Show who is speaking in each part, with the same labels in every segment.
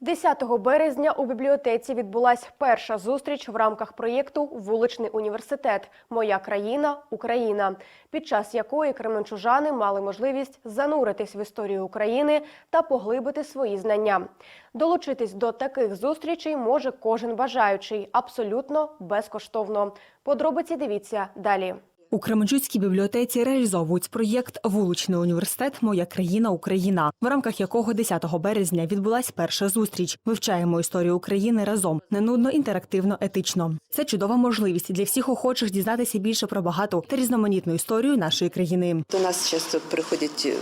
Speaker 1: 10 березня у бібліотеці відбулась перша зустріч в рамках проєкту Вуличний університет Моя країна Україна, під час якої кременчужани мали можливість зануритись в історію України та поглибити свої знання. Долучитись до таких зустрічей може кожен бажаючий абсолютно безкоштовно. Подробиці дивіться далі.
Speaker 2: У Кременчуцькій бібліотеці реалізовують проєкт Вуличний університет Моя країна Україна, в рамках якого 10 березня відбулась перша зустріч. Вивчаємо історію України разом ненудно, інтерактивно, етично. Це чудова можливість для всіх охочих дізнатися більше про багату та різноманітну історію нашої країни.
Speaker 3: До нас часто приходять е,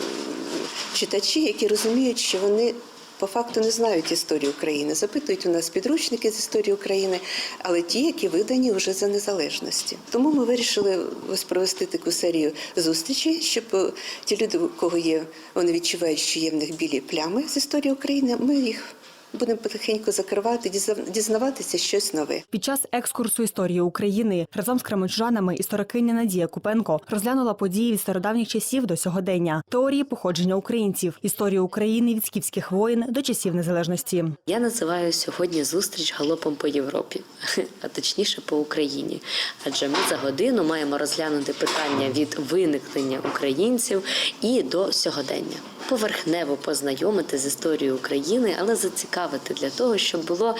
Speaker 3: читачі, які розуміють, що вони по факту не знають історію України. Запитують у нас підручники з історії України, але ті, які видані вже за незалежності. Тому ми вирішили провести таку серію зустрічей, щоб е, ті люди, кого є, вони відчувають, що є в них білі плями з історії України. Ми їх будемо потихеньку закривати, дізна- дізнаватися щось нове.
Speaker 2: Під час екскурсу історії України разом з кременчужанами історикиня Надія Купенко розглянула події від стародавніх часів до сьогодення, теорії походження українців, історію України від скіфських воїн до часів незалежності.
Speaker 4: Я називаю сьогодні зустріч галопом по Європі, а точніше по Україні. Адже ми за годину маємо розглянути питання від виникнення українців і до сьогодення. Поверхнево познайомити з історією України, але зацікавити для того, щоб було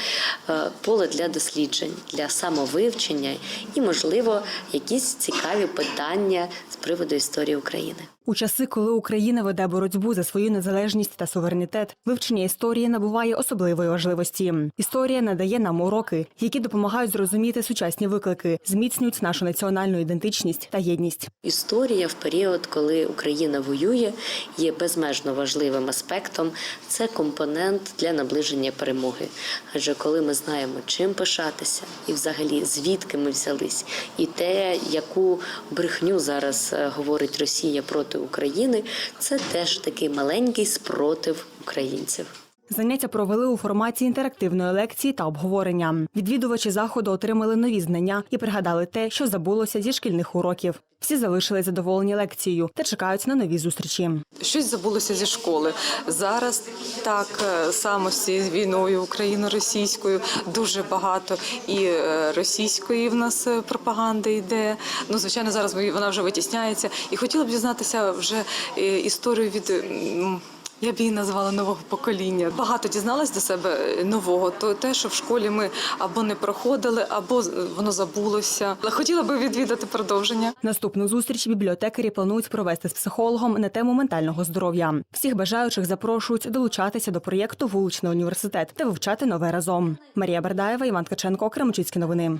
Speaker 4: е, поле для досліджень, для самовивчення і, можливо, якісь цікаві питання з приводу історії України.
Speaker 2: У часи, коли Україна веде боротьбу за свою незалежність та суверенітет, вивчення історії набуває особливої важливості. Історія надає нам уроки, які допомагають зрозуміти сучасні виклики, зміцнюють нашу національну ідентичність та єдність.
Speaker 4: Історія в період, коли Україна воює, є безмежно важливим аспектом. Це компонент для наближення перемоги. Адже коли ми знаємо, чим пишатися, і взагалі звідки ми взялись, і те, яку брехню зараз е, говорить Росія проти України, це теж такий маленький спротив українців.
Speaker 2: Заняття провели у форматі інтерактивної лекції та обговорення. Відвідувачі заходу отримали нові знання і пригадали те, що забулося зі шкільних уроків. Всі залишили задоволені лекцією та чекають на нові зустрічі.
Speaker 5: Щось забулося зі школи. Зараз так е, само з війною україно-російською дуже багато і е, російської в нас е, пропаганди йде. Ну звичайно, зараз вона вже витісняється. І хотіла б дізнатися вже історію від. Я б її назвала нового покоління. Багато дізналась до себе нового. То те, що в школі ми або не проходили, або воно забулося. Але Хотіла би відвідати продовження.
Speaker 2: Наступну зустріч бібліотекарі планують провести з психологом на тему ментального здоров'я. Всіх бажаючих запрошують долучатися до проєкту Вуличний університет та вивчати нове разом. Марія Бердаєва, Іван Ткаченко, Кремчицькі новини.